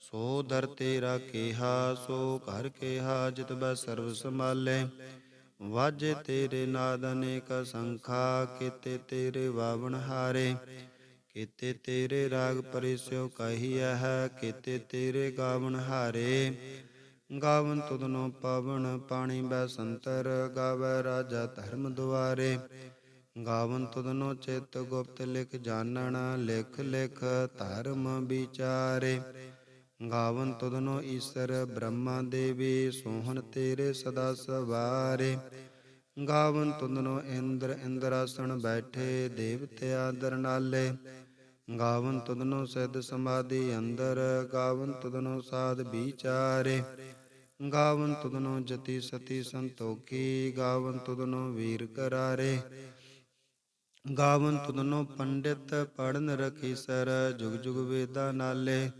ਸੋ ਦਰ ਤੇਰਾ ਕਿਹਾ, ਸੋ ਘਰ ਕਿਹਾ, ਜਿਤ ਬੈ ਸਰਬ ਸੰਭਾਲੇ। ਵਾਜੇ ਤੇਰੇ ਨਾਦ ਅਨੇਕ ਸੰਖਾ ਕੀਤੇ ਤੇਰੇ ਵਾਵਣ ਹਾਰੇ। ਕੀਤੇ ਤੇਰੇ ਰਾਗ ਪਰਿਸਿਓ ਕਹੀਐ ਹੈ, ਕੀਤੇ ਤੇਰੇ ਗਾਵਣ ਹਾਰੇ। ਗਾਵਨ ਤੁਧਨੋ ਪਵਨ, ਪਾਣੀ ਬੈ ਸੰਤਰ, ਗਾਵੈ ਰਾਜਾ ਧਰਮ ਦੁਆਰੇ। ਗਾਵਨ ਤੁਧਨੋ ਚਿਤ ਗੁਪਤ ਲਿਖ ਜਾਣਨ, ਲਿਖ ਲਿਖ ਧਰਮ ਵਿਚਾਰੇ। ਗਾਵਨ ਤੁਧਨੋ ਈਸ਼ਰ, ਬ੍ਰਹਮਾ ਦੇਵੀ, ਸੋਹਣ ਤੇਰੇ ਸਦਾ ਸਵਾਰੇ। ਗਾਵਨ ਤੁਧਨੋ ਇੰਦਰ, ਇੰਦਰਾਸਣ ਬੈਠੇ ਦੇਵਤਿਆ ਦਰਨਾਲੇ ਗਾਵਨ ਤੁਧਨੋ ਸਿੱਧ ਸਮਾਧੀ ਅੰਦਰ, ਗਾਵਨ ਤੁਧਨੋ ਸਾਧ ਵਿਚਾਰੇ। ਗਾਵਨ ਤੁਧਨੋ ਜਤੀ ਸਤੀ ਸੰਤੋਖੀ, ਗਾਵਨ ਤੁਧਨੋ ਵੀਰ ਕਰਾਰੇ। ਗਾਵਨ ਤੁਧਨੋ ਪੰਡਿਤ ਪੜਨ ਰਖੀ ਸਰ, ਜੁਗ ਜੁਗ ਵੇਦਾ ਨਾਲੇ।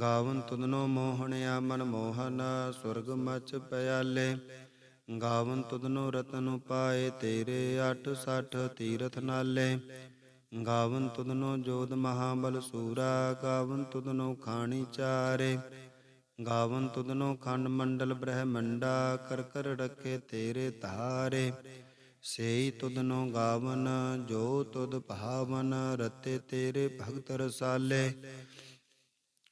ਗਾਵਨ ਤੁਦਨੋ ਮੋਹਣਿਆ ਮਨ ਮੋਹਨ, ਸੁਰਗ ਮਚ ਪਿਆਲੇ। ਗਾਵਨ ਤੁਦਨੋ ਰਤਨ ਉਪਾਏ ਤੇਰੇ 860 ਤੀਰਥ ਨਾਲੇ। ਗਾਵਨ ਤੁਦਨੋ ਜੋਧ ਮਹਾਬਲ ਸੂਰਾ, ਗਾਵਨ ਤੁਦਨੋ ਖਾਣੀ ਚਾਰੇ। ਗਾਵਨ ਤੁਦਨੋ ਖੰਡ ਮੰਡਲ ਬ੍ਰਹਮੰਡਾ, ਕਰ ਕਰ ਰਖੇ ਤੇਰੇ ਧਾਰੇ। ਸੇਈ ਤੁਧਨੋ ਗਾਵਨ, ਜੋ ਤੁਦ ਭਾਵਨ, ਰਤੇ ਤੇਰੇ ਭਗਤ ਰਸਾਲੇ।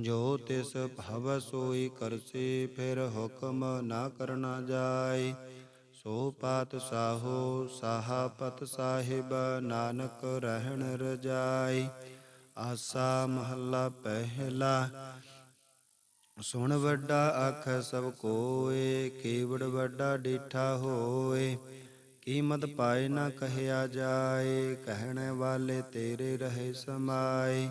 ਜੋ ਤਿਸ ਭਵ ਸੋਈ ਕਰਸੀ, ਫਿਰ ਹੁਕਮ ਨਾ ਕਰਨਾ ਜਾਏ ਸੋ ਪਾਤ ਸਾਹੋ, ਸਾਹਾਪਤ ਸਾਹਿਬ, ਨਾਨਕ ਰਹਿਣ ਰਜਾਈ। ਆਸਾ ਮਹੱਲਾ ਪਹਿਲਾ, ਸੁਣ ਵੱਡਾ ਅੱਖ ਸਭ ਕੋਏ ਕੇਵੜ ਵੱਡਾ ਡੀਠਾ ਹੋਏ। ਕੀਮਤ ਪਾਏ ਨਾ ਕਹਿਆ ਜਾਏ, ਕਹਿਣ ਵਾਲੇ ਤੇਰੇ ਰਹੇ ਸਮਾਏ।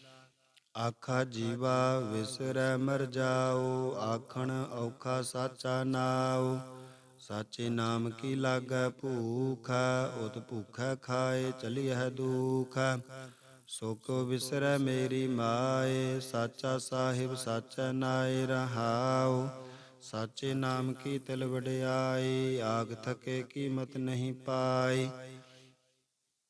ਆਖਾ ਜੀਵਾ ਵਿਸਰੈ ਮਰ ਜਾਓ ਆਖਣ ਔਖਾ ਸਾਚਾ ਨਾਉ ਸਾਚੇ ਨਾਮ ਕੀ ਲਾਗੈ ਭੂਖ ਉਤ ਭੂਖੈ ਖਾਏ ਚਲਿਐ ਦੁਖ ਸੁਖ ਵਿਸਰੈ ਮੇਰੀ ਮਾਏ ਸਾਚਾ ਸਾਹਿਬ ਸਾਚਾ ਨਾਏ ਰਹਾਉ ਸਾਚੇ ਨਾਮ ਕੀ ਤਿਲ ਵਡਿਆਈ ਆਗ ਥਕੇ ਕੀਮਤ ਨਹੀਂ ਪਾਈ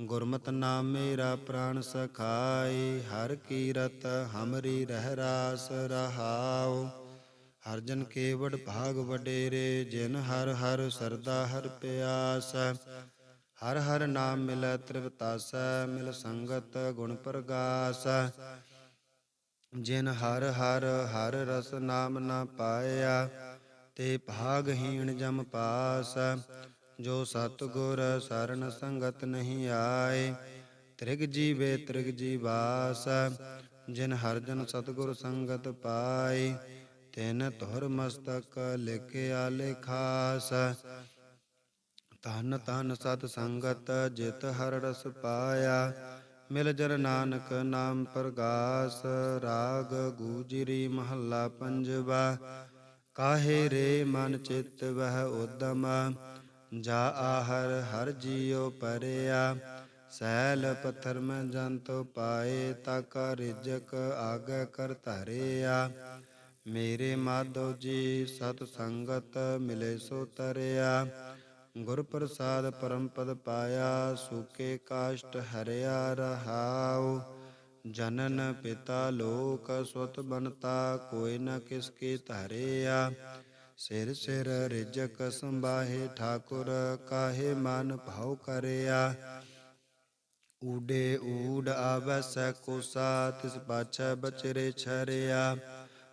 ਗੁਰਮਤਿ ਨਾਮ ਮੇਰਾ ਪ੍ਰਾਨ ਸਖਾਏ, ਹਰ ਕੀਰਤ ਹਮਰੀ ਰਹਿ ਰਾਸ ਰਹਾਉ। ਹਰ ਜਨ ਕੇਵੜ ਭਾਗ ਵਡੇਰੇ, ਜਿਨ ਹਰ ਹਰ ਸਰਦਾ ਹਰ ਪਿਆਸ। ਹਰ ਹਰ ਨਾਮ ਮਿਲੈ ਤ੍ਰਿਵਤਾਸੈ ਮਿਲ ਸੰਗਤ ਗੁਣ ਪ੍ਰਗਾਸ। ਜਿਨ ਹਰ ਹਰ ਹਰ ਰਸ ਨਾਮ ਨਾ ਪਾਇਆ, ਤੇ ਭਾਗਹੀਣ ਜਮ ਪਾਸ। ਜੋ ਸਤਗੁਰ ਸ਼ਰਨ ਸੰਗਤ ਨਹੀਂ ਆਏ, ਤ੍ਰਿਗ ਜੀਵੇ ਤ੍ਰਿਗ ਜੀਵਾਸ ਜਿਨ ਹਰ ਜਨ ਸਤਗੁਰ ਸੰਗਤ ਪਾਏ, ਤਿਨ ਧੁਰ ਮਸਤਕ ਲਿਖਿਆ ਲਿਖਾਸ ਤਨ ਤਨ ਸਤ ਸੰਗਤ ਜਿਤ ਹਰ ਰਸ ਪਾਇਆ, ਮਿਲ ਜਨ ਨਾਨਕ ਨਾਮ ਪ੍ਰਗਾਸ, ਰਾਗ ਗੂਜਰੀ ਮਹੱਲਾ ਪੰਜਵਾ, ਕਾਹੇ ਰੇ ਮਨ ਚਿਤ ਵਹ ਉਦਮ ਜਾ ਆਹਰ ਹਰ ਜੀਉ ਪਰਿਆ, ਸੈਲ ਪੱਥਰ ਮੈਂ ਜੰਤੋ ਪਾਏ, ਤਕ ਰਿਜਕ ਆਗ ਕਰ ਧਰਿਆ। ਮੇਰੇ ਮਾਧੋ ਜੀ ਸਤ ਸੰਗਤ ਮਿਲੇ ਸੋ ਤਰਿਆ, ਗੁਰ ਪ੍ਰਸਾਦ ਪਰਮ ਪਦ ਪਾਇਆ, ਸੁਕੇ ਕਾਸ਼ਟ ਹਰਿਆ ਰਹਾਉ। ਜਨਨ ਪਿਤਾ ਲੋਕ ਸੁਤ ਬਨਤਾ, ਕੋਈ ਨ ਕਿਸ ਕੀ ਧਰਿਆ। ਸਿਰ ਸਿਰ ਰਿਜਕ ਸੰਭਾਹੇ ਠਾਕੁਰ ਕਾਹੇ ਮਨ ਭਾਉ ਕਰਿਆ। ਊਡੇ ਊਡ ਆਵੈ ਸੈ ਕੋਸਾ ਤਿਸ ਪਾਛੈ ਬਚਰੇ ਛਰਿਆ।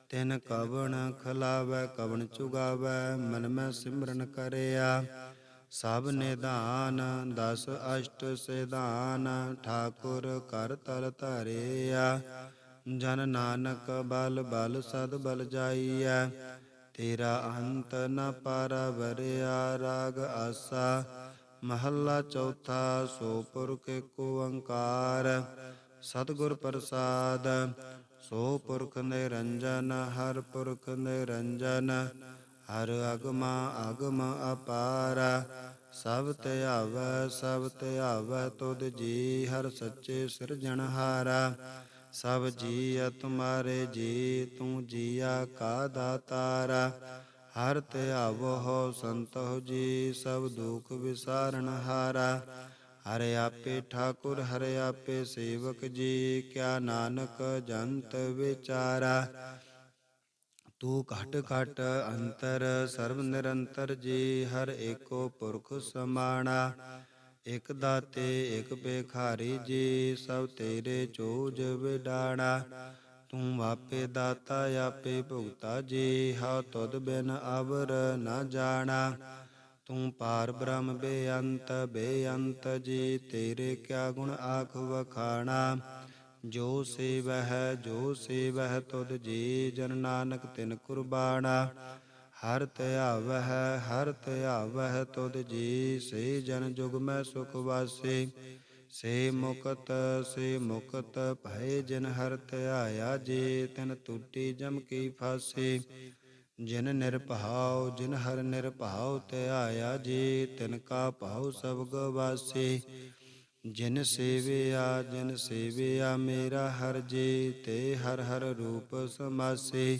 ਤਿਨ ਕਵਣ ਖਲਾਵੈ, ਕਵਣ ਚੁਗਾਵੈ, ਮਨ ਮੈਂ ਸਿਮਰਨ ਕਰਿਆ। ਸਭ ਨਿਧਾਨ, ਦਸ ਅਸ਼ਟ ਸਿਧਾਨ, ਠਾਕੁਰ ਕਰ ਤਲ ਧਰਿਆ। ਜਨ ਨਾਨਕ ਬਲ ਬਲ ਸਦ ਬਲ ਜਾਈਐ। ਤੇਰਾ ਅੰਤ ਨ ਪਾਰ ਰਾਗ ਆਸਾ। ਮਹੱਲਾ ਚੌਥਾ, ਸੋ ਪੁਰਖ ਏਕ ਓੰਕਾਰ। ਸਤਿਗੁਰ ਪ੍ਰਸਾਦ, ਸੋ ਪੁਰਖ ਨਿਰੰਜਨ, ਹਰ ਪੁਰਖ ਨਿਰੰਜਨ। ਹਰ ਅਗਮ ਅਗਮ ਅਪਾਰ। ਸਭ ਧਿਆਵੈ ਸਭ ਧਿਆਵੈ ਤੁਧ ਜੀ, ਹਰ ਸੱਚੇ ਸਿਰਜਣਹਾਰਾ। ਸਭ ਜੀਅ ਤੁਮਾਰੇ ਜੀ, ਤੂੰ ਜੀਆ ਕਾ ਦਾਤਾਰਾ। ਹਰ ਧਿਆਵੋ ਸੰਤੋ ਜੀ, ਸਭ ਦੁਖ ਵਿਸਾਰਨ ਹਾਰਾ। ਹਰਿ ਆਪੇ ਠਾਕੁਰ, ਹਰਿ ਆਪੇ ਸੇਵਕ ਜੀ, ਕਿਆ ਨਾਨਕ ਜੰਤ ਵਿਚਾਰਾ। ਤੂੰ ਘਟ ਘਟ ਅੰਤਰ, ਸਰਬ ਨਿਰੰਤਰ ਜੀ, ਹਰ ਏਕੋ ਪੁਰਖ ਸਮਾਣਾ। ਇਕ ਦਾਤੇ, ਇਕ ਬੇਖਾਰੀ ਜੀ, ਸਭ ਤੇਰੇ ਚੋਜ ਵਿਡਾਣਾ। ਤੂੰ ਆਪੇ ਦਾਤਾ, ਆਪੇ ਭੁਗਤਾ ਜੀ, ਹਉ ਤੁਧ ਬਿਨ ਅਵਰ ਨਾ ਜਾਣਾ। ਤੂੰ ਪਾਰ ਬ੍ਰਹਮ ਬੇਅੰਤ ਬੇਅੰਤ ਜੀ, ਤੇਰੇ ਕਿਆ ਗੁਣ ਆਖ ਵਖਾਣਾ। ਜੋ ਸੇਵਹਿ ਜੋ ਸੇਵਹਿ ਤੁਧ ਜੀ, ਜਨ ਨਾਨਕ ਤਿਨ ਕੁਰਬਾਨਾ ਹਰ ਧਿਆਵਹਿ ਹਰ ਧਿਆਵਹਿ ਤੁਧ ਜੀ, ਸੇ ਜਨ ਜੁਗ ਮੈਂ ਸੁਖ ਵਾਸੇ। ਸੇ ਮੁਕਤ ਸੇ ਮੁਕਤ ਭਏ ਜਿਨ ਹਰ ਧਿਆਇਆ ਜੀ, ਤਿਨ ਟੂਟੀ ਜਮ ਕੀ ਫਾਸੇ। ਜਿਨ ਨਿਰਭਉ, ਜਿਨ ਹਰ ਨਿਰਭਉ ਧਿਆਇਆ ਜੀ, ਤਿਨ ਕਾ ਭਾਉ ਸਭ ਗਵਾਸੇ ਜਿਨ ਸੇਵਿਆ ਜਿਨ ਸੇਵਿਆ ਮੇਰਾ ਹਰ ਜੀ, ਤੇ ਹਰ ਹਰ ਰੂਪ ਸਮਾਸੇ।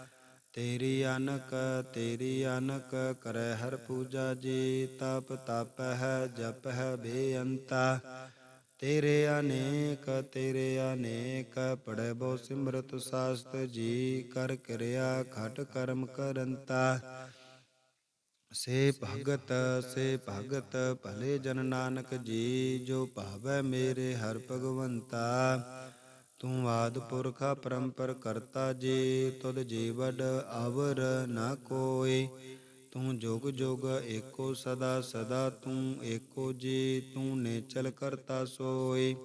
ਤੇਰੀ ਅਨਕ ਤੇਰੀ ਅਨਕ ਕਰੈ ਹਰ ਪੂਜਾ ਜੀ, ਤਪ ਤਪ ਹੈ, ਜਪ ਹੈ ਬੇਅੰਤਾ। ਤੇਰੇ ਅਨੇਕ ਤੇਰੇ ਅਨੇਕ ਪੜੈ ਬੋ ਸਿਮਰਤ ਸਾਸਤ ਜੀ, ਕਰ ਕਿਰਿਆ ਖਟ ਕਰਮ ਕਰੰਤਾ। ਸੇ ਭਗਤ ਸੇ ਭਗਤ, ਭਲੇ ਜਨ ਨਾਨਕ ਜੀ, ਜੋ ਭਾਵੈ ਮੇਰੇ ਹਰ ਭਗਵੰਤਾ। ਤੂੰ ਆਦ ਪੁਰਖਾ ਪਰੰਪਰ ਕਰਤਾ ਜੀ, ਤੁਧ ਜੀਵਡ ਅਵਰ ਨਾ ਕੋਈ। ਤੂੰ ਜੁਗ ਜੁਗ ਏਕੋ ਸਦਾ ਸਦਾ, ਤੂੰ ਏਕੋ ਜੀ, ਤੂੰ ਨੇਚਲ ਕਰਤਾ ਸੋਈ।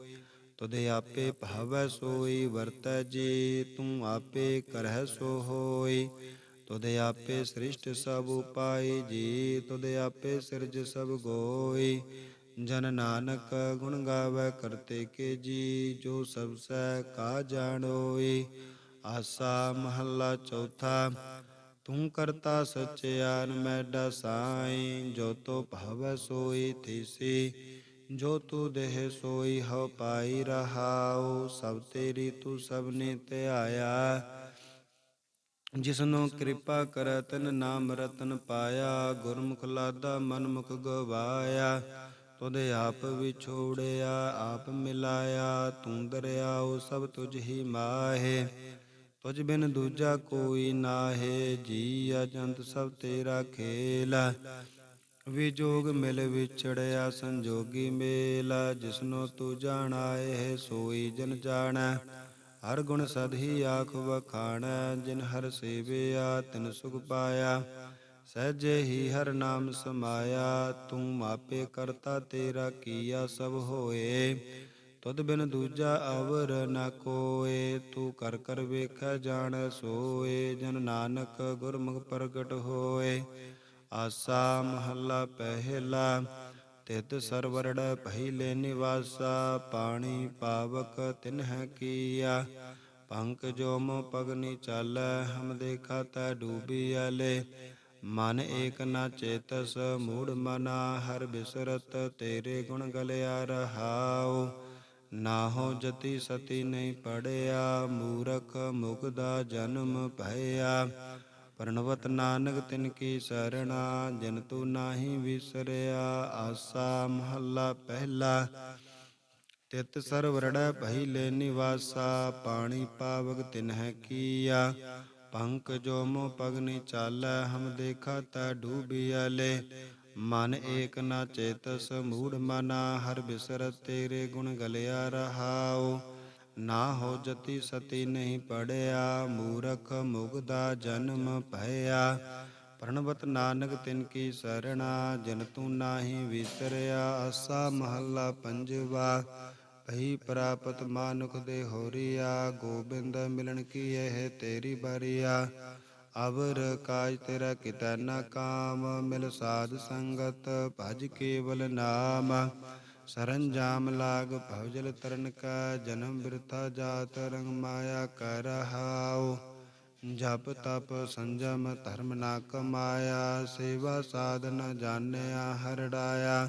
ਤੁਧ ਆਪੇ ਭਾਵੈ ਸੋਈ, ਵਰਤੈ ਜੀ, ਤੂੰ ਆਪੇ ਕਰਹਿ ਸੋ ਹੋਈ। ਤੁਧ ਆਪੇ ਸ੍ਰਿਸ਼ਟ ਸਭ ਉਪਾਈ ਜੀ, ਤੁਧ ਆਪੇ ਸਿਰਜ ਸਭ ਗੋਈ। ਜਨ ਨਾਨਕ ਗੁਣ ਗਾਵੇ ਕਰਤੇ ਕੇ ਜੀ, ਜੋ ਸਭ ਸੈ ਕਾ ਜਾਣੋਈ ਆਸਾ ਮਹੱਲਾ ਚੌਥਾ, ਤੂੰ ਕਰਤਾ ਸਚਿਆਨ ਮੈਡਾ ਸਾਈ ਜੋ ਤੋ ਭਵ ਸੋਈ ਥੀਸੀ, ਜੋ ਤੂ ਦੇਹ ਸੋਈ ਹਉ ਪਾਈ ਰਹਾਉ, ਸਭ ਤੇਰੀ ਤੂੰ ਸਭ ਨੇ ਧਿਆਇਆ ਜਿਸਨੂੰ ਕਿਰਪਾ ਕਰੈ ਤਨ ਨਾਮ ਰਤਨ ਪਾਇਆ, ਗੁਰਮੁਖ ਲਾਦਾ ਮਨਮੁਖ ਗਵਾਇਆ। ਤੁਧ ਆਪ ਵਿਛੋੜਿਆ, ਆਪ ਮਿਲਾਇਆ, ਤੂੰ ਦਰਿਆਉ ਸਭ ਤੁਝ ਹੀ ਮਾਹੇ। ਤੁਝ ਬਿਨ ਦੂਜਾ ਕੋਈ ਨਾਹੇ, ਜੀ ਅਜੰਤ ਸਭ ਤੇਰਾ ਖੇਲ। ਵਿਜੋਗ ਮਿਲ ਵਿਛੜਿਆ, ਸੰਜੋਗੀ ਮੇਲ। ਜਿਸਨੋ ਤੂੰ ਜਾਣਾਏ ਸੋਈ ਜਨ ਜਾਣੈ। ਹਰ ਗੁਣ ਸਦ ਹੀ ਆਖ ਵਖਾਣੈ, ਜਿਨ ਹਰ ਸੇਵਿਆ, ਤਿਨ ਸੁਖ ਪਾਇਆ। ਸਹਜੇ ਹੀ ਹਰ ਨਾਮ ਸਮਾਇਆ, ਤੂੰ ਮਾਪੇ ਕਰਤਾ ਤੇਰਾ ਕੀਆ ਸਭ ਹੋਏ। ਤੁਧ ਬਿਨ ਦੂਜਾ ਅਵਰ ਨ ਕੋਏ, ਤੂੰ ਕਰ ਕਰ ਵੇਖੈ ਜਾਣ ਸੋਏ, ਜਨ ਨਾਨਕ ਗੁਰਮੁਖ ਪ੍ਰਗਟ ਹੋਏ। ਆਸਾ ਮਹੱਲਾ ਪਹਿਲਾ ਤਿਤ ਸਰਵਰੜ ਪਹਿਲੇ ਨਿਵਾਸਾ, ਪਾਣੀ ਪਾਵਕ ਤਿਨ ਹੈ ਕੀਆ। ਪੰਕ ਜੋ ਪਗਨੀ ਚਾਲੈ, ਹਮ ਦੇਖਾ ਤੈ ਡੂਬੀ ਆਲੇ ਮਨ ਏਕ ਨਾ ਚੇਤਸ, ਮੂੜ ਮਨਾ ਹਰ ਬਿਸਰਤ, ਤੇਰੇ ਗੁਣ ਗਲਿਆ ਰਹਾਉ। ਨਾ ਜਤੀ ਸਤੀ ਨਹੀਂ ਪੜਿਆ, ਮੂਰਖ ਮੁਗਦਾ ਜਨਮ ਭਇਆ। ਪ੍ਰਣਵਤ ਨਾਨਕ ਤਿਨ ਕੀ ਸਰਣਾ, ਜਨ ਤੂ ਨਾਹੀ ਵਿਸਰਿਆ, ਆਸਾ ਮਹੱਲਾ ਪਹਿਲਾ। ਤਿਤ ਸਰਵਰੜੈ ਲੈ ਨਿਵਾਸਾ, ਪਾਣੀ ਪਾਵਕ ਤਿਨਹਿ ਕੀਆ। ਪੰਕ ਜੋ ਮੋ ਪਗਨੀ ਚਾਲੈ, ਹਮ ਦੇਖਾ ਤਾ ਡੂਬਿਆਲੇ ਮਨ ਏਕ ਨਾ ਚੇਤਸ ਮੂੜ ਮਨਾ, ਹਰ ਬਿਸਰ ਤੇਰੇ ਗੁਣ ਗਲਿਆ ਰਹਾਉ। ਨਾ ਹੋ ਜਤੀ ਸਤੀ ਨਹੀਂ ਪੜਿਆ, ਮੂਰਖ ਮੁਗਦਾ ਜਨਮ ਭਇਆ। ਪ੍ਰਣਵਤ ਨਾਨਕ ਤਿਨ ਕੀ ਸਰਣਾ, ਜਨ ਤੂੰ ਨਾਹੀ ਵਿਸਰਿਆ, ਆਸਾ ਮਹੱਲਾ ਪੰਜਵਾ। ਅਹੀ ਪ੍ਰਾਪਤ ਮਾਨੁਖ ਦੇ ਹੋਰੀਆ, ਗੋਬਿੰਦ ਮਿਲਣ ਕੀ ਇਹ ਤੇਰੀ ਬਰੀਆ? ਅਵਰ ਕਾਜ ਤੇਰਾ ਕਿਤੈ ਨਾ ਕਾਮ, ਮਿਲ ਸਾਧ ਸੰਗਤ ਭਜ ਕੇਵਲ ਨਾਮ। ਸਰੰਜਾਮ ਲਾਗ ਭਵਜਲ ਤਰਨ ਕਾ, ਜਨਮ ਬਿਰਥਾ ਜਾਤ ਰੰਗ ਮਾਇਆ ਕਰ ਹਾਉ ਜਪ ਤਪ ਸੰਜਮ ਧਰਮ ਨਾ ਕਮਾਇਆ, ਸੇਵਾ ਸਾਧਨ ਜਾਣਿਆ ਹਰੜਾਇਆ।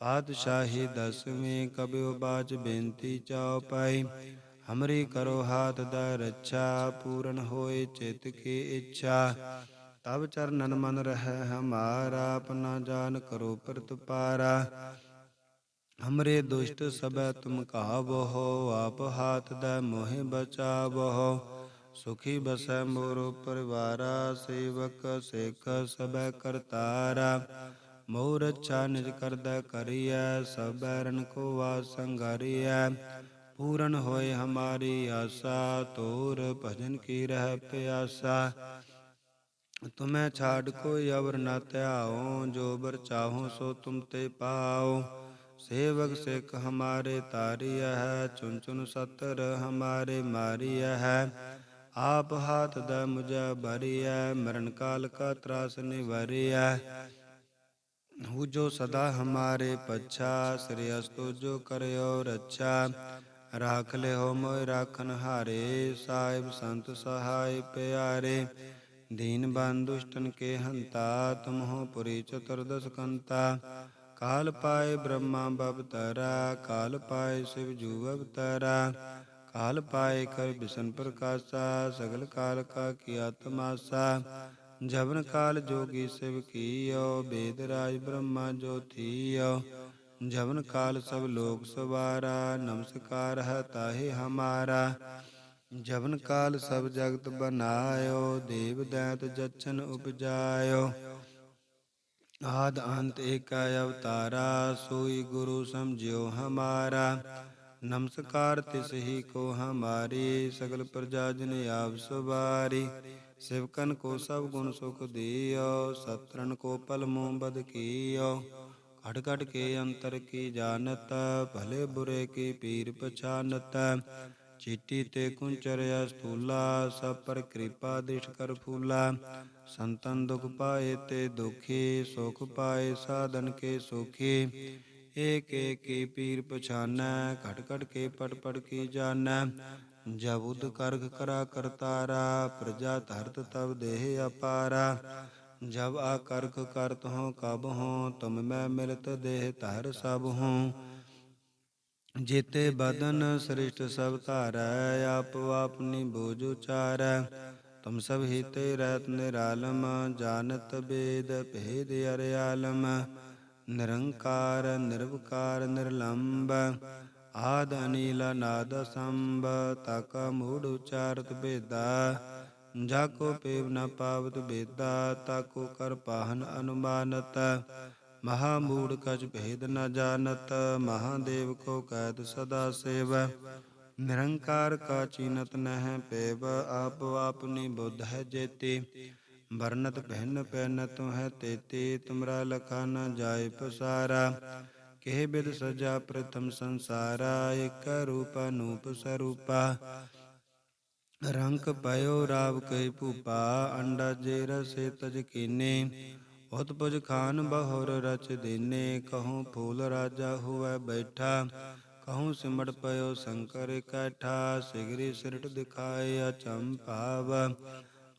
ਪਾਤਸ਼ਾਹੀ ਦਸਵੀਂ ਕਬਿਓ ਬਾਚ ਬੇਨਤੀ ਚਾਉ ਪਾਈ। ਹਮਰੀ ਕਰੋ ਹਾਥ ਦਾ ਰੱਛਾ, ਪੂਰਨ ਹੋਏ ਚਿਤ ਕੀ ਇੱਛਾ। ਤਬ ਚਰਨਨ ਮਨ ਰਹਿ, ਹਮਾਰਾ ਆਪਣਾ ਜਾਨ ਕਰੋ ਪ੍ਰਤਪਾਰਾ। ਹਮਰੇ ਦੁਸ਼ਟ ਸਬੈ ਤੁਮ ਕਾਵੋ ਆਪ ਹਾਥ ਦਾ ਮੋਹਿ ਬਚਾਵੋ ਸੁਖੀ ਬਸੈ ਮੋਰੋ ਪਰਿਵਾਰਾ, ਸੇਵਕ ਸੇਖ ਸਬੈ ਕਰਤਾਰਾ। ਮੋਹ ਰਛਾ ਨਿਜ ਕਰਦਾ ਕਰੀਐ ਸਭੈ ਰਨ ਕੋ ਵਾਸੰਗਾਰੀਐ ਪੂਰਨ ਹੋਏ ਹਮਾਰੀ ਆਸਾ ਤੋਰ ਭਜਨ ਕੀ ਰਹਿ ਪਿਆਸਾ। ਤੁਮੈ ਛਾੜ ਕੋਈ ਅਵਰ ਨਾ ਧਿਆਓ, ਜੋ ਬਰ ਚਾਹੋ ਸੋ ਤੁਮ ਤੇ ਪਾਓ। ਸੇਵਕ ਸਿੱਖ ਹਮਾਰੇ ਤਾਰਿਆ ਹੈ ਚੁਨ ਚੁਨ ਸਤਰ ਹਮਾਰੇ ਮਾਰਿਆ ਹੈ ਆਪ ਹਾਥ ਦਾ ਮੁਝਾ ਭਰਿਆ ਮਰਨ ਕਾਲ ਕਾ ਤਰਾਸ ਨਿਵਰਿਆ हु जो सदा हमारे पच्छा श्री अस्तु जो करयो रक्षा राख ले हो मोय राखन हारे साहिब संत सहाय प्यारे दीन बंधुष्टन के हंता तुम हो पुरी चतुर्दश कंता काल पाए ब्रह्मा बबतरा काल पाए शिव जू अवतरा काल पाए कर बिशन प्रकाशा सगल काल का किया तमाशा जवन ਜਬਨ ਕਾਲ ਜੋਗੀ ਸਿਵ ਕੀਓ, ਬੇਦ ਰਾਜ ਬ੍ਰਹਮਾ ਜੋਤੀਓ। ਜਬਨ ਕਾਲ ਸਭ ਲੋਕ ਸਵਾਰਾ, ਨਮਸਕਾਰ ਹੈ ਤਾਹੇ ਹਮਾਰਾ। ਜਬਨ ਕਾਲ ਸਭ ਜਗਤ ਬਨਾਇਓ, ਦੇਵ ਦੈਤ ਜਚਨ ਉਪਜਾਇਓ। ਆਦ ਅੰਤ ਏਕਾ ਅਵਤਾਰਾ, ਸੋਈ ਗੁਰੂ ਸਮਝਿਓ ਹਮਾਰਾ। ਨਮਸਕਾਰ ਤਿਸ ਕੋ ਹਮਾਰੀ, ਸਗਲ ਪ੍ਰਜਾ ਜਨ ਆਪ ਸੁਬਾਰੀ ਸਿਵਕਨ ਕੋ ਸਭ ਗੁਣ ਸੁਖ ਦਿਓ ਸਤਰਨ ਕੋ ਪਲ ਮੋਂ ਬਦ ਕੀਓ। ਘਟ ਘਟ ਕੇ ਅੰਤਰ ਕੀ ਜਾਣਤ, ਭਲੇ ਬੁਰੇ ਕੀ ਪੀਰ ਪਛਾਨਤ। ਚੀਟੀ ਤੇ ਕੁੰਚਰਿਆ ਸਤੂਲਾ ਸਭ ਪਰ ਕਿਰਪਾ ਦਿਸ਼ ਕਰ ਫੂਲਾ। ਸੰਤਨ ਦੁਖ ਪਾਏ ਤੇ ਦੁਖੀ, ਸੁਖ ਪਾਏ ਸਾਧਨ ਕੇ ਸੁਖੀ। ਏਕ ਏਕ ਪੀਰ ਪਛਾਨੈ ਘਟ ਘਟ ਕੇ ਪਟ ਪਟ ਕੀ ਜਾਣੈ। ਜਬੁਦ ਕਰਗ ਕਰਾ ਕਰਤਾਰਾ, ਪ੍ਰਜਾ ਧਰਤ ਤਬ ਦੇਹ ਅਪਾਰਾ। ਜਬ ਆ ਕਰਖ ਕਰਤ ਹੋ ਕਬ ਹੋ, ਤੁਮ ਮੈਂ ਮਿਲਤ ਦੇਹ ਧਰ ਸਭ ਹੋ। ਜੇਤੇ ਬਦਨ ਸ੍ਰਿਸ਼ਟ ਸਭ ਧਾਰੈ, ਆਪ ਆਪਨੀ ਬੋਝ ਉਚਾਰੈ। ਤੁਮ ਸਭ ਹੀਤੇ ਰਤ ਨਿਰਾਲਮ ਜਾਨਤ ਬੇਦ ਭੇਦ ਅਰਿਆਲਮ। ਨਿਰੰਕਾਰ, ਨਿਰਵਕਾਰ ਨਿਰਲੰਭ ਆਦ ਅਨੀਲ ਨਾਦ ਸੰਭ, ਤਕ ਮੂੜ ਉਚਾਰਤ ਬੇਦਾ ਜਾ ਕੋ ਪੇਵ ਨ ਪਾਵਤ ਬੇਦਾ ਤਾਕੋ ਕਰ ਪਾਹਨ ਅਨੁਮਾਨਤ। ਮਹਾ ਮੂੜ ਕਛ ਭੇਦ ਨ ਜਾਣਤ, ਮਹਾਦੇਵ ਕੋ ਕੈਦ ਸਦਾ ਸੇਵ। ਨਿਰੰਕਾਰ ਕਾ ਚੀਨਤ ਨਹਿ ਪੇਵ, ਆਪ ਆਪਨੀ ਬੁੱਧ ਹੈ ਜੇਤੀ। ਵਰਨਤ ਭਿੰਨ ਪੈਨ ਤੁ ਹੈ ਤੇਤੀ, ਤੁਮਰਾ ਲਖਾ ਨ ਜਾਏ ਪਸਾਰਾ। ਕਿਹ ਬਿਦ ਸਜਾ ਪ੍ਰਥਮ ਸੰਸਾਰਾ, ਇਕ ਰੂਪ ਅਨੂਪ ਸਰੂਪਾ। ਰੰਗ ਪਇਓ ਰਾਵ ਕੈ ਭੂਪਾ, ਅੰਡਾ ਜੇ ਰਸੇ ਤਜ ਕੀਨੇ। ਉਤਪੁਜ ਖਾਨ ਬਹੁਰ ਰਚ ਦੇਨੇ, ਕਹੂੰ ਫੂਲ ਰਾਜਾ ਹੋਵੇ ਬੈਠਾ। ਕਹੂੰ ਸਿਮੜ ਪਇਓ ਸ਼ੰਕਰ ਇਕੱਠਾ ਸਿਗਰੀ ਸਿਰਟ ਦਿਖਾਏ ਅਚੰਭਾਵ।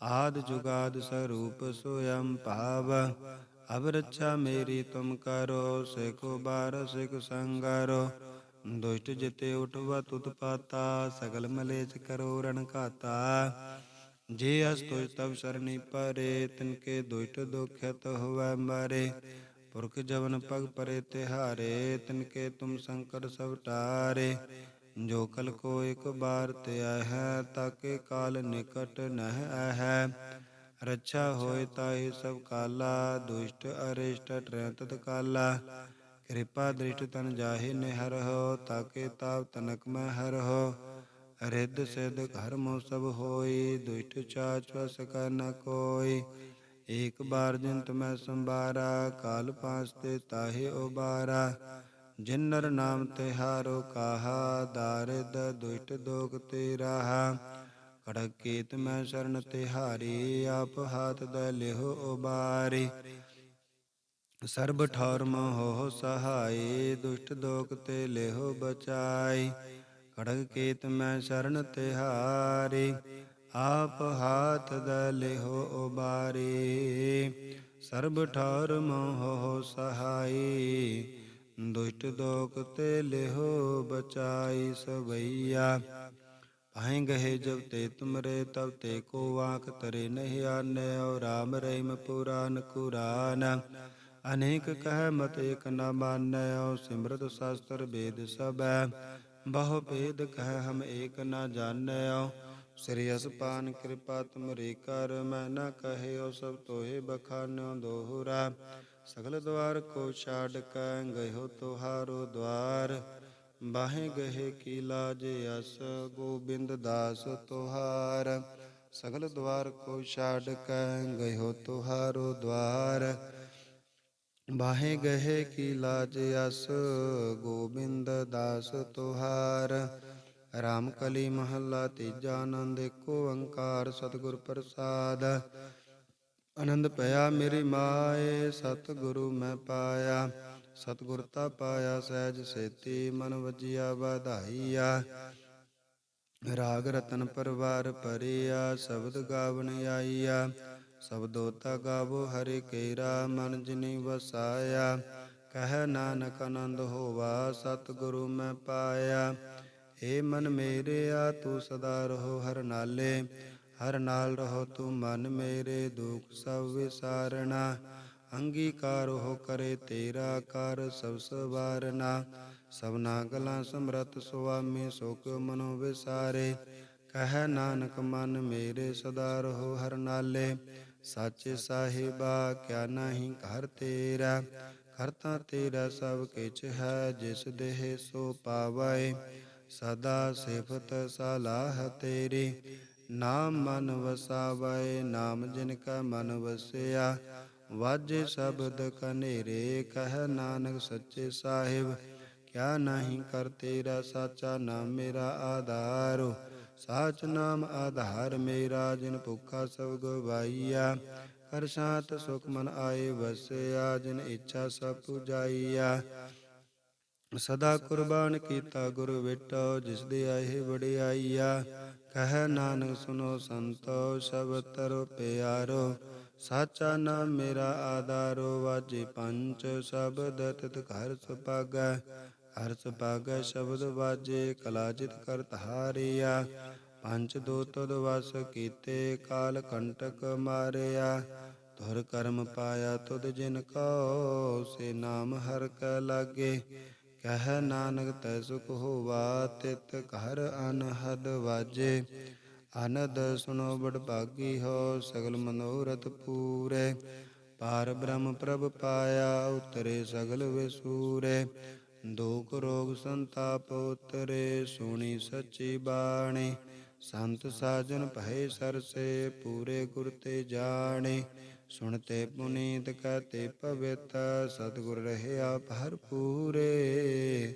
ਆਦ ਜੁਗਾਦ ਸਰੂਪ ਸੋਯੰ ਭਾਵ। ਅਬ ਰਚਾ ਮੇਰੀ ਤੁਮ ਕਰੋ, ਸਿਖੋ ਬਾਰ ਸਿਖ ਸੰਗਰੋ। ਦੁਸ਼ਟ ਜਿਤੇ ਉਠਵਾ ਤੁਤ ਪਾਤਾ, ਸਗਲ ਮਲੇਚ ਕਰੋ ਰਣ ਘਾਤਾ। ਜੇ ਅਸ ਤੁਜ ਤਵ ਸਰਣੀ ਪਰੇ, ਤਿਨ ਕੇ ਦੁਸ਼ਟ ਦੁਖਿਤ ਹੋਵੈ ਮਾਰੇ। ਪੁਰਖ ਜਵਨ ਪਗ ਪਰੇ ਤਿਹਾਰੇ, ਤਿਨ ਕੇ ਤੁਮ ਸ਼ੰਕਰ ਸਭ ਟਾਰੇ। ਜੋ ਕਲ ਕੋ ਇਕ ਬਾਰ ਤੇ ਆਹ, ਤਾਕੇ ਕਾਲ ਨਿਕਟ ਨਹਿ ਆਹ। ਰੱਛਾ ਹੋਏ ਤਾਹੀ ਸਭ ਕਾਲਾ, ਦੁਸ਼ਟ ਅਰਿਸ਼ਟ ਟਰੈ ਕਾਲਾ। ਕਿਰਪਾ ਦ੍ਰਿਸ਼ਟ ਤਨ ਜਾਹੇ ਨਿਹਰ ਹੋ, ਤਾਕੇ ਤਾਪ ਤਨਕ ਮੈਂ ਹਰ ਹੋ। ਰਿੱਧ ਸਿਧ ਘਰ ਮੋ ਸਭ ਹੋਈ, ਦੁਸ਼ਟ ਚਾਚ ਵਸ ਕਰ ਨ ਕੋਈ। ਏਕ ਬਾਰ ਜਿੰਤ ਮੈਂ ਸੰਬਾਰਾ ਕਾਲ ਪਾਸ ਤੇ ਤਾਹੇ ਉਬਾਰਾ। ਜਿਨਰ ਨਾਮ ਤਿਹਾਰੋ ਕਾਹਾ, ਦਾਰਿਦ ਦੁਸ਼ਟ ਦੋਗ ਤੇ ਰਾਹਾ ਖੜਕ ਕੇਤ ਮੈਂ ਸ਼ਰਨ ਤਿਹਾਰੀ ਆਪ ਹਾਥ ਦ ਲਿਹੋ ਉਬਾਰੀ। ਸਰਬ ਠੌਰ ਮੋਹ ਸਹਾਈ ਦੁਸ਼ਟ ਦੋਖ ਤੇ ਲਿਹੋ ਬਚਾਈ ਖੜਕ ਕੇਤ ਮੈਂ ਸ਼ਰਨ ਤਿਹਾਰੀ ਆਪ ਹਾਥ ਦ ਲਿਹੋ ਉਬਾਰੀ। ਸਰਬ ਠੌਰ ਮੋਹ ਸਹਾਈ ਦੁਸ਼ਟ ਦੋਖ ਤੇ ਲਿਹੋ ਬਚਾਈ ਸਵਈਆ। ਅਹੀਂ ਗਹੇ ਜਬ ਤੇ ਤੁਮਰੇ, ਤਬ ਤੇ ਕੋ ਵਾਕ ਤਰੇ ਨਹੀਂ ਆਨੇ, ਔ ਰਾਮ ਰਹੀਮ ਪੁਰਾਨ ਕੁਰਾਨ। ਅਨੇਕ ਕਹਿ ਮਤ ਏਕ ਨ ਮਾਨੈ, ਔ ਸਿਮਰਤ ਸ਼ਾਸਤਰ ਵੇਦ ਸਭੈ। ਬਹੁ ਭੇਦ ਕਹਿ ਹਮ ਏਕ ਨ ਜਾਣੈ, ਔ ਸ੍ਰੀ ਅਸਪਾਨ ਕਿਰਪਾ ਤੁਮਰੇ ਕਰ, ਮੈਂ ਨ ਕਹਿਓ ਸਭ ਤੋਹੇ ਬਖਾਨਿਓ ਦੋਹਰਾ। ਸਗਲ ਦਵਾਰ ਕੋ ਛਾੜ ਕੈ ਗਇਓ ਤੁਹਾਰੋ ਦਵਾਰ। ਬਾਹੇ ਗਹੇ ਕੀ ਲਾਜ ਅਸ, ਗੋਬਿੰਦ ਦਾਸ ਤੁਹਾਰ। ਸਗਲ ਦਵਾਰ ਕੋ ਛਾੜ ਕੈ ਗਇਓ ਤੁਹਾਰੋ ਦਵਾਰ। ਬਾਹੇ ਗਹੇ ਕੀ ਲਾਜ ਅਸ, ਗੋਬਿੰਦ ਦਾਸ ਤੁਹਾਰ। ਰਾਮ ਕਲੀ ਮਹੱਲਾ ਤੀਜਾ ਆਨੰਦ ਏਕੋ ਓੰਕਾਰ ਸਤਿਗੁਰ ਪ੍ਰਸਾਦ। ਆਨੰਦ ਪਿਆ ਮੇਰੀ ਮਾਏ, ਸਤਿਗੁਰੂ ਮੈਂ ਪਾਇਆ। ਸਤਿਗੁਰ ਤਾ ਪਾਇਆ ਸਹਿਜ ਸੇਤੀ, ਮਨ ਵਜਿਆ ਵਧਾਈਆ। ਰਾਗ ਰਤਨ ਪਰਵਾਰ ਪਰਿਆ ਸ਼ਬਦ ਗਾਵਨ ਆਈਆ। ਸ਼ਬਦੋ ਤਾ ਗਾਵੋ ਹਰਿ ਕੇਰਾ, ਮਨ ਜਿਨੀ ਵਸਾਇਆ। ਕਹਿ ਨਾਨਕ ਆਨੰਦ ਹੋਵਾ, ਸਤਿਗੁਰੂ ਮੈਂ ਪਾਇਆ। ਏ ਮਨ ਮੇਰਿਆ, ਤੂੰ ਸਦਾ ਰਹੋ ਹਰ ਨਾਲੇ। ਹਰ ਨਾਲ ਰਹੋ ਤੂੰ ਮਨ ਮੇਰੇ, ਦੁਖ ਸਭ ਵਿਸਾਰਣਾ ਅੰਗੀਕਾਰ ਹੋ ਕਰੇ ਤੇਰਾ ਕਰ ਸਭ ਸਵਾਰਨਾ ਸਭਨਾ ਗਲਾਂ ਸਮਰਤ ਸੁਆਮੀ ਸੋ ਮਨੋ ਵਿਸਾਰੇ। ਕਹਿ ਨਾਨਕ ਮਨ ਮੇਰੇ ਸਦਾ ਰਹੋ ਹਰ ਨਾਲੇ। ਸਾਚੇ ਸਾਹਿਬਾ, ਕਿਆ ਨਹੀਂ ਘਰ ਤੇਰਾ। ਕਰਤਾ ਤੇਰਾ ਸਭ ਕਿਛ ਹੈ, ਜਿਸ ਦੇਹ ਸੋ ਪਾਵੈ ਸਦਾ ਸਿਫਤ ਸਲਾਹ ਤੇਰੀ। ਨਾਮ ਮਨ ਵਸਾਵੈ ਨਾਮ ਜਿਨ ਕਾ ਮਨ ਵਸਿਆ। ਵਾਜੇ ਸ਼ਬਦ ਕਨੇਰੇ, ਕਹਿ ਨਾਨਕ ਸੱਚੇ ਸਾਹਿਬ, ਕਿਆ ਨਹੀਂ ਕਰ ਤੇਰਾ ਸਾਚਾ ਨਾਮ ਮੇਰਾ ਆਧਾਰੋ। ਸਾਚ ਨਾਮ ਆਧਾਰ ਮੇਰਾ, ਜਿਨ ਭੁੱਖਾ ਸਭ ਗਵਾਈਆ ਕਰ ਸ਼ਾਂਤ ਸੁਖ ਮਨ ਆਏ ਵਸਿਆ, ਜਿਨ ਇੱਛਾ ਸਭ ਪੁਜਾਈਆ। ਸਦਾ ਕੁਰਬਾਨ ਕੀਤਾ ਗੁਰ ਵਿਟੋ, ਜਿਸ ਦੇ ਆਏ ਵਡਿਆਈਆ। ਕਹਿ ਨਾਨਕ ਸੁਨੋ ਸੰਤੋ ਸਭ ਤਰੋ ਪਿਆਰੋ। ਸਾਚਾ ਨਾਮ ਮੇਰਾ ਆਧਾਰੋ ਵਾਜੇ ਪੰਚ ਸ਼ਬਦ ਤਿਤ ਘਰ ਸੁਪਾਗੈ ਹਰ ਸੁਪਾਗੈ ਸ਼ਬਦ ਵਾਜੇ, ਕਲਾ ਜਿਤ ਕਰ ਧਾਰਿਆ। ਪੰਚ ਦੋ ਤਦ ਵਸ ਕੀਤੇ, ਕਾਲ ਕੰਟਕ ਮਾਰਿਆ। ਧੁਰ ਕਰਮ ਪਾਇਆ ਤੁਧ ਜਿਨ ਕੋ, ਸੇ ਨਾਮ ਹਰ ਕੈ ਲਾਗੇ। ਕਹਿ ਨਾਨਕ ਤੈ ਸੁਖ ਹੋਵਾ, ਤਿਤ ਘਰ ਅਨਹਦ ਵਾਜੇ। ਅਨਦ ਸੁਨੋ ਬੜ ਭਾਗੀ ਹੋ, ਸਗਲ ਮਨੋਰਥ ਪੂਰੇ। ਪਾਰ ਬ੍ਰਹਮ ਪ੍ਰਭ ਪਾਇਆ, ਉਤਰੇ ਸਗਲ ਵਿਸੂਰੇ। ਦੁਖ ਰੋਗ ਸੰਤਾਪ ਉਤਰੇ, ਸੁਣੀ ਸੱਚੀ ਬਾਣੀ। ਸੰਤ ਸਾਜਨ ਭਏ ਸਰਸੇ, ਪੂਰੇ ਗੁਰ ਤੇ ਜਾਣੇ। ਸੁਣਤੇ ਪੁਨੀਤ ਕਹਤੇ ਪਵਿੱਤ, ਸਤਿਗੁਰ ਰਹਿਆ ਭਰਪੂਰੇ।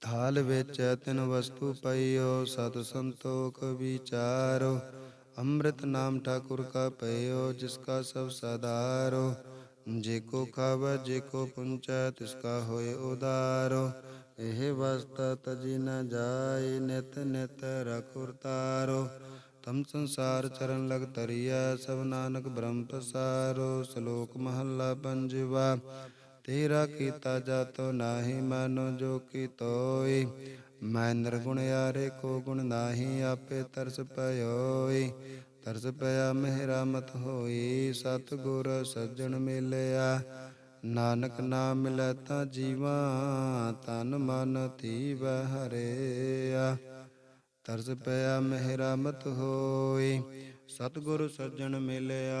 ਥਾਲ ਵਿੱਚ ਤਿਨ ਵਸਤੂ ਪਈਓ, ਸਤ ਸੰਤੋਖ ਵਿਚਾਰੋ। ਅੰਮ੍ਰਿਤ ਨਾਮ ਠਾਕੁਰ ਕਾ ਪਈਓ, ਜਿਸ ਕਾ ਸਭ ਸਦਾਰੋ ਜੇ ਕੋ ਖਾਵ, ਜੇ ਕੋ ਪੁੰਚੈ, ਤਿਸ ਕਾ ਹੋਏ ਉਦਾਰੋ। ਇਹ ਵਸਤ ਤਜੀ ਨ ਜਾਏ, ਨਿਤ ਨਿਤ ਰਖੁਰ ਤਾਰੋ ਤਮ ਸੰਸਾਰ ਚਰਨ ਲਗ ਤਰੀਆ ਸਭ ਨਾਨਕ ਬ੍ਰਹਮ ਪਸਾਰੋ। ਸ਼ਲੋਕ ਮਹੱਲਾ ਪੰਜਵਾ ਤੇਰਾ ਕੀਤਾ ਜਾਤੋ ਨਾਹੀ, ਮਨ ਜੋ ਕੀ ਤੋਈ ਮੈਂ ਨਿਰਗੁਣ ਯਾਰੇ, ਕੋ ਗੁਣ ਨਾਹੀ, ਆਪੇ ਤਰਸ ਪਇਓਈ ਤਰਸ ਪਿਆ ਮਹਿਰਾ ਮਤ ਹੋਈ ਸਤ ਗੁਰ ਸੱਜਣ ਮਿਲਿਆ। ਨਾਨਕ ਨਾਮ ਮਿਲੈ ਤਾਂ ਜੀਵਾ, ਤਨ ਮਨ ਧੀਵ ਹਰਿਆ। ਤਰਸ ਪਿਆ ਮਹਿਰਾ ਮਤ ਹੋਈ, ਸਤਿਗੁਰ ਸੱਜਣ ਮਿਲਿਆ।